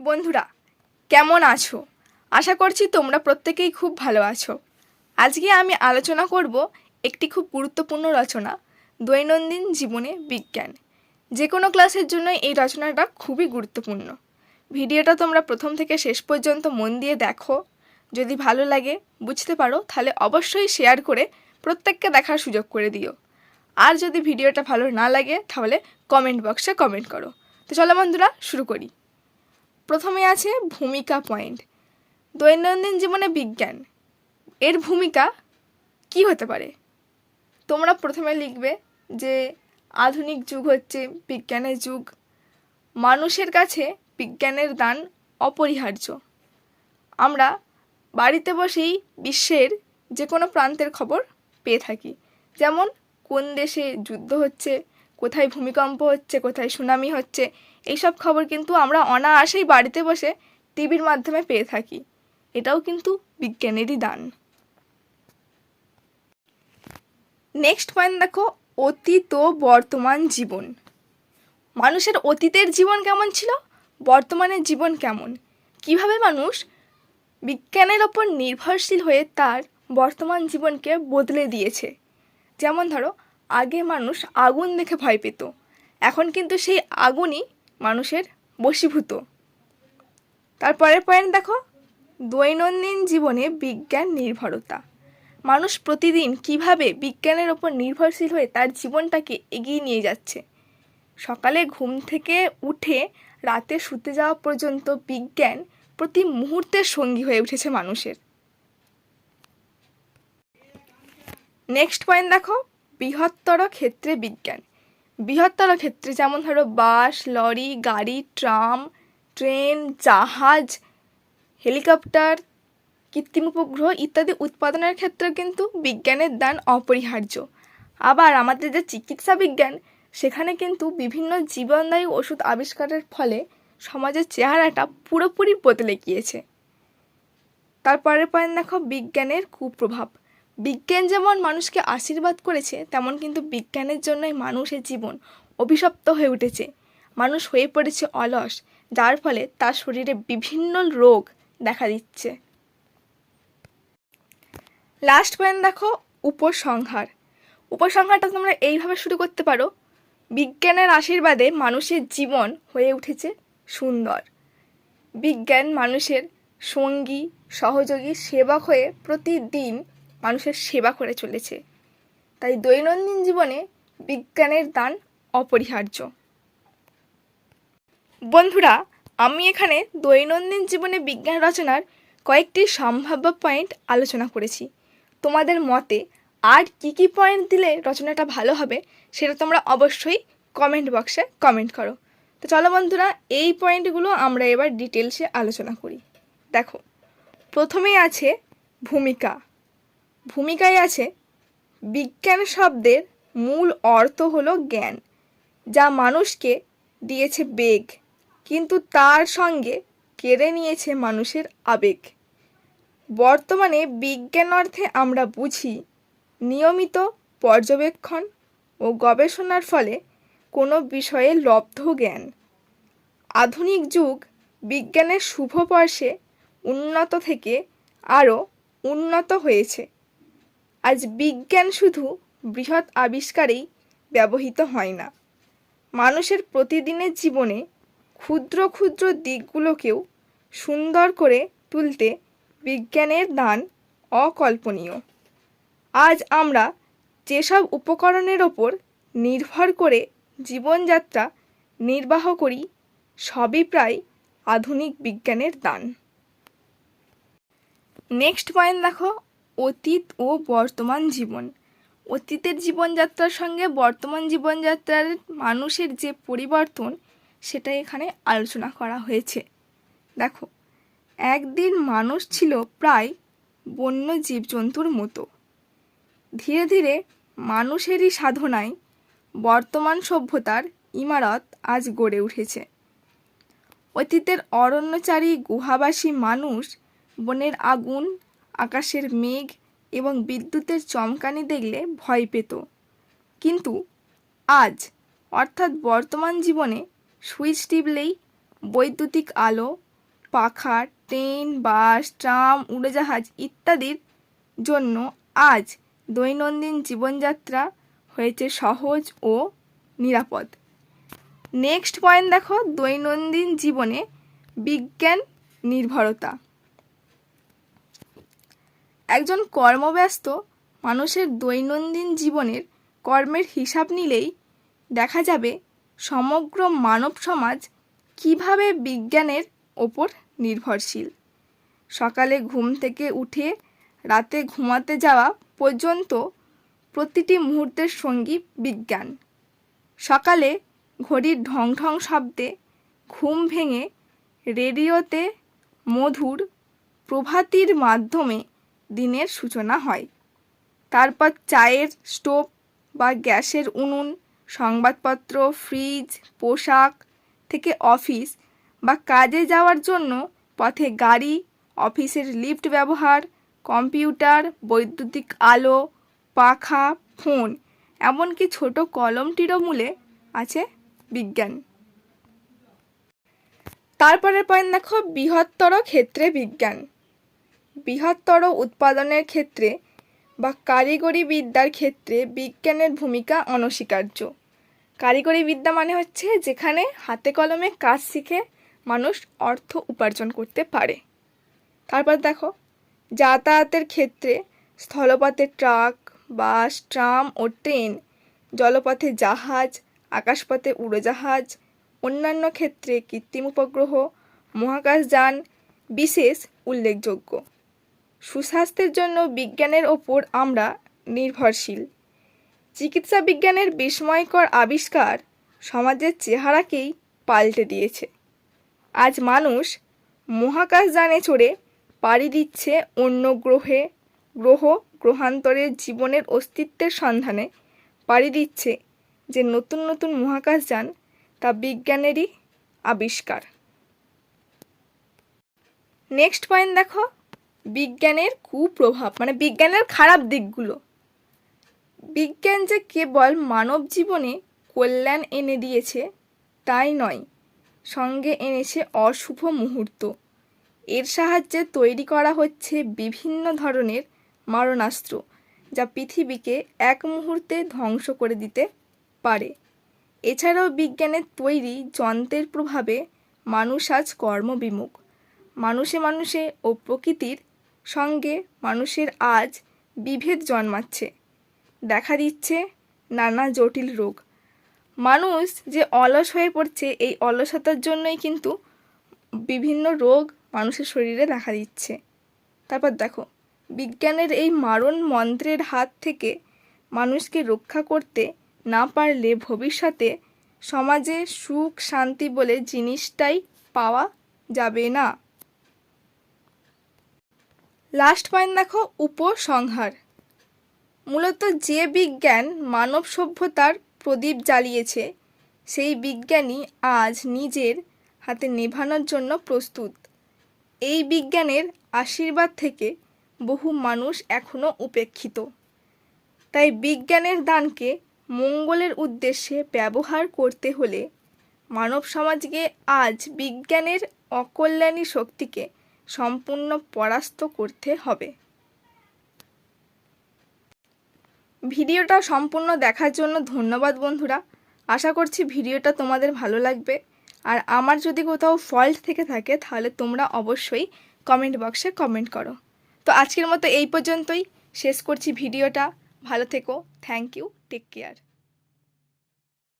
বন্ধুরা, কেমন আছো? আশা করছি তোমরা প্রত্যেকেই খুব ভালো আছো। আজকে আমি আলোচনা করব একটি খুব গুরুত্বপূর্ণ রচনা, দৈনন্দিন জীবনে বিজ্ঞান। যে কোনো ক্লাসের জন্য এই রচনাটা খুবই গুরুত্বপূর্ণ। ভিডিওটা তোমরা প্রথম থেকে শেষ পর্যন্ত মন দিয়ে দেখো। যদি ভালো লাগে, বুঝতে পারো, তাহলে অবশ্যই শেয়ার করে প্রত্যেককে দেখার সুযোগ করে দিও। আর যদি ভিডিওটা ভালো না লাগে, তাহলে কমেন্ট বক্সে কমেন্ট করো। তো চলো বন্ধুরা, শুরু করি। প্রথমে আছে ভূমিকা পয়েন্ট। দৈনন্দিন জীবনে বিজ্ঞান। এর ভূমিকা কি হতে পারে? তোমরা প্রথমে লিখবে যে আধুনিক যুগ হচ্ছে বিজ্ঞানের যুগ। মানুষের কাছে বিজ্ঞানের দান অপরিহার্য। আমরা বাড়িতে বসেই বিশ্বের যে কোনো প্রান্তের খবর পেয়ে থাকি। যেমন, কোন দেশে যুদ্ধ হচ্ছে, কোথায় ভূমিকম্প হচ্ছে, কোথায় সুনামি হচ্ছে এইসব খবর কিন্তু আমরা অনায়াসেই বাড়িতে বসে টিভির মাধ্যমে পেয়ে থাকি। এটাও কিন্তু বিজ্ঞানেরই দান। নেক্সট পয়েন্ট দেখো, অতীত ও বর্তমান জীবন। মানুষের অতীতের জীবন কেমন ছিল? বর্তমানের জীবন কেমন? কীভাবে মানুষ বিজ্ঞানের ওপর নির্ভরশীল হয়ে তার বর্তমান জীবনকে বদলে দিয়েছে? যেমন ধরো, আগে মানুষ আগুন দেখে ভয় পেত। এখন কিন্তু সেই আগুনই মানুষের বশীভূত। তারপরের পয়েন্ট দেখো, দৈনন্দিন জীবনে বিজ্ঞান নির্ভরতা। মানুষ প্রতিদিন কীভাবে বিজ্ঞানের ওপর নির্ভরশীল হয়ে তার জীবনটাকে এগিয়ে নিয়ে যাচ্ছে? সকালে ঘুম থেকে উঠে রাতে শুতে যাওয়া পর্যন্ত বিজ্ঞান প্রতি মুহূর্তের সঙ্গী হয়ে উঠেছে মানুষের। নেক্সট পয়েন্ট দেখো, বৃহত্তর ক্ষেত্রে বিজ্ঞান। বৃহত্তর ক্ষেত্রে যেমন ধরো বাস, লরি, গাড়ি, ট্রাম, ট্রেন, জাহাজ, হেলিকপ্টার, কৃত্রিম উপগ্রহ ইত্যাদি উৎপাদনের ক্ষেত্রে কিন্তু বিজ্ঞানের দান অপরিহার্য। আবার আমাদের যে চিকিৎসা বিজ্ঞান, সেখানে কিন্তু বিভিন্ন জীবনদায়ী ওষুধ আবিষ্কারের ফলে সমাজের চেহারাটা পুরোপুরি বদলে গিয়েছে। তারপরের পয়েন্ট দেখো, বিজ্ঞানের কুপ্রভাব। বিজ্ঞান যেমন মানুষকে আশীর্বাদ করেছে, তেমন কিন্তু বিজ্ঞানের জন্যই মানুষের জীবন অভিশপ্ত হয়ে উঠেছে। মানুষ হয়ে পড়েছে অলস, যার ফলে তার শরীরে বিভিন্ন রোগ দেখা দিচ্ছে। লাস্ট পয়েন্ট দেখো, উপসংহার। উপসংহারটা তোমরা এইভাবে শুরু করতে পারো। বিজ্ঞানের আশীর্বাদে মানুষের জীবন হয়ে উঠেছে সুন্দর। বিজ্ঞান মানুষের সঙ্গী, সহযোগী, সেবক হয়ে প্রতিদিন মানুষের সেবা করে চলেছে। তাই দৈনন্দিন জীবনে বিজ্ঞানের দান অপরিহার্য। বন্ধুরা, আমি এখানে দৈনন্দিন জীবনে বিজ্ঞান রচনার কয়েকটি সম্ভাব্য পয়েন্ট আলোচনা করেছি। তোমাদের মতে আর কি কি পয়েন্ট দিলে রচনাটা ভালো হবে সেটা তোমরা অবশ্যই কমেন্ট বক্সে কমেন্ট করো। তো চলো বন্ধুরা, এই পয়েন্টগুলো আমরা এবার ডিটেলসে আলোচনা করি। দেখো, প্রথমেই আছে ভূমিকা। ভূমিকায় আছে, বিজ্ঞান শব্দের মূল অর্থ হলো জ্ঞান, যা মানুষকে দিয়েছে বেগ, কিন্তু তার সঙ্গে কেড়ে নিয়েছে মানুষের আবেগ। বর্তমানে বিজ্ঞান অর্থে আমরা বুঝি, নিয়মিত পর্যবেক্ষণ ও গবেষণার ফলে কোনো বিষয়ে লব্ধ জ্ঞান। আধুনিক যুগ বিজ্ঞানের শুভ পর্শে উন্নত থেকে আরও উন্নত হয়েছে। আজ বিজ্ঞান শুধু বৃহৎ আবিষ্কারেই ব্যবহৃত হয় না। মানুষের প্রতিদিনের জীবনে ক্ষুদ্র ক্ষুদ্র দিকগুলোকেও সুন্দর করে তুলতে বিজ্ঞানের দান অকল্পনীয়। আজ আমরা যেসব উপকরণের ওপর নির্ভর করে জীবনযাত্রা নির্বাহ করি, সবই প্রায় আধুনিক বিজ্ঞানের দান। নেক্সট পয়েন্ট দেখো অতীত ও বর্তমান জীবন। অতীতের জীবনযাত্রার সঙ্গে বর্তমান জীবনযাত্রার মানুষের যে পরিবর্তন, সেটা এখানে আলোচনা করা হয়েছে। দেখো, একদিন মানুষ ছিল প্রায় বন্য জীবজন্তুর মতো। ধীরে ধীরে মানুষেরই সাধনায় বর্তমান সভ্যতার ইমারত আজ গড়ে উঠেছে। অতীতের অরণ্যচারী গুহাবাসী মানুষ বনের আগুন আকাশের মেঘ এবং বিদ্যুতের চমকানি দেখলে ভয় পেত। কিন্তু আজ, অর্থাৎ বর্তমান জীবনে, সুইচ টিপলেই বৈদ্যুতিক আলো পাখা ট্রেন, বাস, ট্রাম, উড়োজাহাজ ইত্যাদির জন্য আজ দৈনন্দিন জীবনযাত্রা হয়েছে সহজ ও নিরাপদ। নেক্সট পয়েন্ট দেখো, দৈনন্দিন জীবনে বিজ্ঞান নির্ভরতা। একজন কর্মব্যস্ত মানুষের দৈনন্দিন জীবনের কর্মের হিসাব নিলেই দেখা যাবে সমগ্র মানব সমাজ কীভাবে বিজ্ঞানের ওপর নির্ভরশীল। সকালে ঘুম থেকে উঠে রাতে ঘুমাতে যাওয়া পর্যন্ত প্রতিটি মুহূর্তের সঙ্গী বিজ্ঞান। সকালে ঘড়ির ঢং ঢং শব্দে ঘুম ভেঙে রেডিওতে মধুর প্রভাতির মাধ্যমে দিনের সূচনা হয়। তারপর চায়ের স্টোভ বা গ্যাসের উনুন, সংবাদপত্র, ফ্রিজ, পোশাক থেকে অফিস বা কাজে যাওয়ার জন্য পথে গাড়ি, অফিসের লিফট ব্যবহার, কম্পিউটার, বৈদ্যুতিক আলো, পাখা, ফোন এমনকি ছোট কলমটিরও মূলে আছে বিজ্ঞান। তারপরের পয়েন্ট দেখো বৃহত্তর ক্ষেত্রে বিজ্ঞান। বৃহত্তর উৎপাদনের ক্ষেত্রে বা কারিগরি বিদ্যার ক্ষেত্রে বিজ্ঞানের ভূমিকা অনস্বীকার্য। কারিগরি বিদ্যা মানে হচ্ছে যেখানে হাতে কলমে কাজ শিখে মানুষ অর্থ উপার্জন করতে পারে। তারপর দেখো, যাতায়াতের ক্ষেত্রে স্থলপথে ট্রাক, বাস, ট্রাম ও ট্রেন, জলপথে জাহাজ, আকাশপথে উড়োজাহাজ, অন্যান্য ক্ষেত্রে কৃত্রিম উপগ্রহ, মহাকাশযান বিশেষ উল্লেখযোগ্য। সুস্বাস্থ্যের জন্য বিজ্ঞানের ওপর আমরা নির্ভরশীল। চিকিৎসা বিজ্ঞানের বিস্ময়কর আবিষ্কার সমাজের চেহারাকেই পাল্টে দিয়েছে। আজ মানুষ মহাকাশ মহাকাশযানে চড়ে পাড়ি দিচ্ছে অন্য গ্রহে, গ্রহ গ্রহান্তরের জীবনের অস্তিত্বের সন্ধানে। পাড়ি দিচ্ছে যে নতুন নতুন মহাকাশযান তা বিজ্ঞানেরই আবিষ্কার। নেক্সট পয়েন্ট দেখো। বিজ্ঞানের কুপ্রভাব মানে বিজ্ঞানের খারাপ দিকগুলো। বিজ্ঞান যে কেবল মানব জীবনে কল্যাণ এনে দিয়েছে, তাই নয়, সঙ্গে এনেছে অশুভ মুহূর্ত। এর সাহায্যে তৈরি করা হচ্ছে বিভিন্ন ধরনের মারণাস্ত্র, যা পৃথিবীকে এক মুহূর্তে ধ্বংস করে দিতে পারে। এছাড়াও বিজ্ঞানের তৈরি যন্ত্রের প্রভাবে মানুষ আজ কর্মবিমুখ। মানুষে মানুষে ও প্রকৃতির সঙ্গে মানুষের আজ বিভেদ জন্মাচ্ছে। দেখা দিচ্ছে নানা জটিল রোগ। মানুষ যে অলস হয়ে পড়ছে, এই অলসতার জন্যই কিন্তু বিভিন্ন রোগ মানুষের শরীরে দেখা দিচ্ছে। তারপর দেখো, বিজ্ঞানের এই মারণ মন্ত্রের হাত থেকে মানুষকে রক্ষা করতে না পারলে ভবিষ্যতে সমাজে সুখ, শান্তি বলে জিনিসটাই পাওয়া যাবে না। লাস্ট পয়েন্ট দেখো, উপসংহার। মূলত যে বিজ্ঞান মানব সভ্যতার প্রদীপ জ্বালিয়েছে, সেই বিজ্ঞানী আজ নিজের হাতে নেভানোর জন্য প্রস্তুত। এই বিজ্ঞানের আশীর্বাদ থেকে বহু মানুষ এখনও উপেক্ষিত। তাই বিজ্ঞানের দানকে মঙ্গলের উদ্দেশ্যে ব্যবহার করতে হলে মানব সমাজকে আজ বিজ্ঞানের অকল্যাণী শক্তিকে সম্পূর্ণ পরাস্ত করতে হবে। ভিডিওটা সম্পূর্ণ দেখার জন্য ধন্যবাদ বন্ধুরা। আশা করছি ভিডিওটা তোমাদের ভালো লাগবে। আর আমার যদি কোথাও ফল্ট থেকে থাকে, তাহলে তোমরা অবশ্যই কমেন্ট বক্সে কমেন্ট করো। তো আজকের মতো এই পর্যন্তই। শেষ করছি ভিডিওটা। ভালো থেকো। Thank you take care